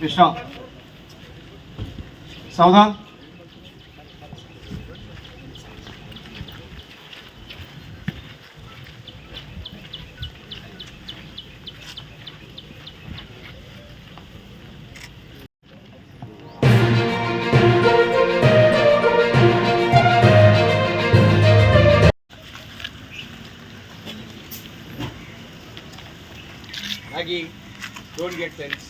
Krishna. Savdan. Aqui, don't get tense.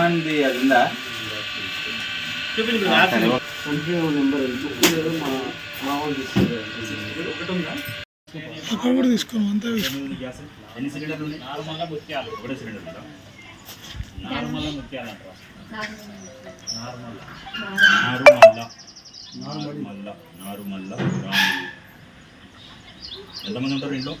అది ఉందా? అక్కడ కూడా తీసుకోను అంతా ఎన్ని సిలిండర్లు ఉన్నాయి నార్మల్ ముత్యాలు ఒకటే సిలిండర్ ఉందా? నార్మల్ ముత్యాలు అంటారు నార్మల్ నారుమల్ల? నారుమల్ల? నారుమల్ల? రాములు. ఎంతమంది ఉంటారు ఇంట్లో?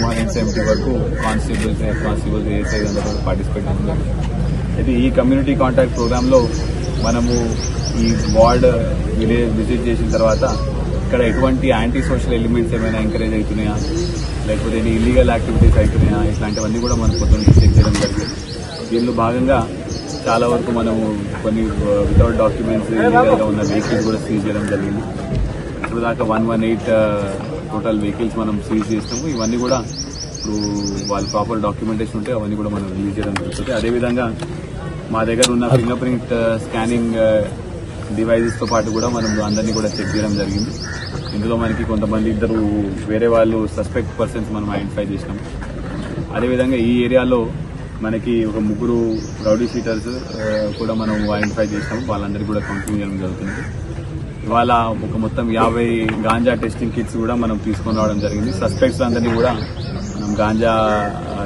మిగతా టూ సెవెంటీ వరకు కానిస్టేబుల్స్ హెడ్ కానిస్టేబుల్స్ ఏఎస్ఐ అందరూ పార్టిసిపేట్ చేస్తున్నారు అయితే ఈ కమ్యూనిటీ కాంటాక్ట్ ప్రోగ్రాంలో మనము ఈ వార్డ్ విలేజ్ విజిట్ చేసిన తర్వాత ఇక్కడ ఎటువంటి యాంటీ సోషల్ ఎలిమెంట్స్ ఏమైనా ఎంకరేజ్ అవుతున్నాయా? లేకపోతే ఇల్లీగల్ యాక్టివిటీస్ అవుతున్నాయా? ఇట్లాంటివన్నీ కూడా మనం పొద్దున్న చెక్ చేయడం జరిగింది. దీనిలో భాగంగా చాలా వరకు మనము కొన్ని వితౌట్ డాక్యుమెంట్స్ ఇల్లీగల్గా ఉన్న వెహికల్స్ కూడా సీజ్ చేయడం జరిగింది. ఇప్పుడు దాకా one one eight total vehicles మనం సీజ్ చేసినాము ఇవన్నీ కూడా ఇప్పుడు వాళ్ళ ప్రాపర్ డాక్యుమెంటేషన్ ఉంటే అవన్నీ కూడా మనం రిలీజ్ చేయడం జరుగుతుంది. అదేవిధంగా మా దగ్గర ఉన్న ఫింగర్ ప్రింట్ స్కానింగ్ డివైజెస్తో పాటు కూడా మనం అందరినీ కూడా చెక్ చేయడం జరిగింది. ఇందులో మనకి కొంతమంది ఇద్దరు వేరే వాళ్ళు సస్పెక్ట్ పర్సన్స్ మనం ఐడెంటిఫై చేసినాం. అదేవిధంగా ఈ ఏరియాలో మనకి ఒక ముగ్గురు రౌడీ షీటర్స్ కూడా మనం ఐడెంటిఫై చేసినాము వాళ్ళందరికీ కూడా కౌన్సిలింగ్ చేయడం జరుగుతుంది. ఇవాళ ఒక మొత్తం యాభై గాంజా టెస్టింగ్ కిట్స్ కూడా మనం తీసుకొని రావడం జరిగింది. సస్పెక్ట్స్ అందరినీ కూడా మనం గాంజా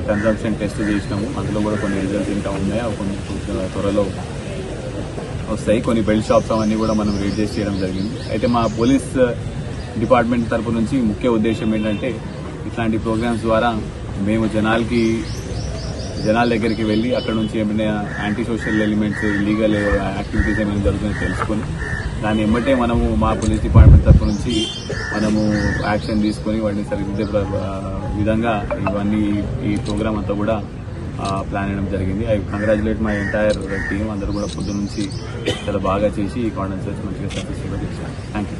కన్సంప్షన్ టెస్ట్ చేసినాము. అందులో కూడా కొన్ని రిజల్ట్స్ ఇంకా ఉన్నాయి? కొన్ని త్వరలో వస్తాయి. కొన్ని బెల్ట్ షాప్స్ అవన్నీ కూడా మనం రీడ్ చేసి చేయడం జరిగింది. అయితే మా పోలీస్ డిపార్ట్మెంట్ తరపు నుంచి ముఖ్య ఉద్దేశం ఏంటంటే ఇట్లాంటి ప్రోగ్రామ్స్ ద్వారా మేము జనాలకి జనాల దగ్గరికి వెళ్ళి అక్కడ నుంచి ఏమైనా anti social elements legal activities ఏమైనా జరుగుతున్నాయో తెలుసుకొని దాన్ని ఎమ్మటే మనము మా పోలీస్ డిపార్ట్మెంట్ తరఫు నుంచి మనము యాక్షన్ తీసుకొని వాటిని సరిదిద్దే విధంగా ఇవన్నీ ఈ ప్రోగ్రామ్ అంతా కూడా ప్లాన్ చేయడం జరిగింది. I congratulate my entire team అందరూ కూడా పొద్దు నుంచి చాలా బాగా చేసి ఈ కాన్ఫరెన్స్ మంచిగా సక్సెస్ఫుల్గా చేశారు థ్యాంక్ యూ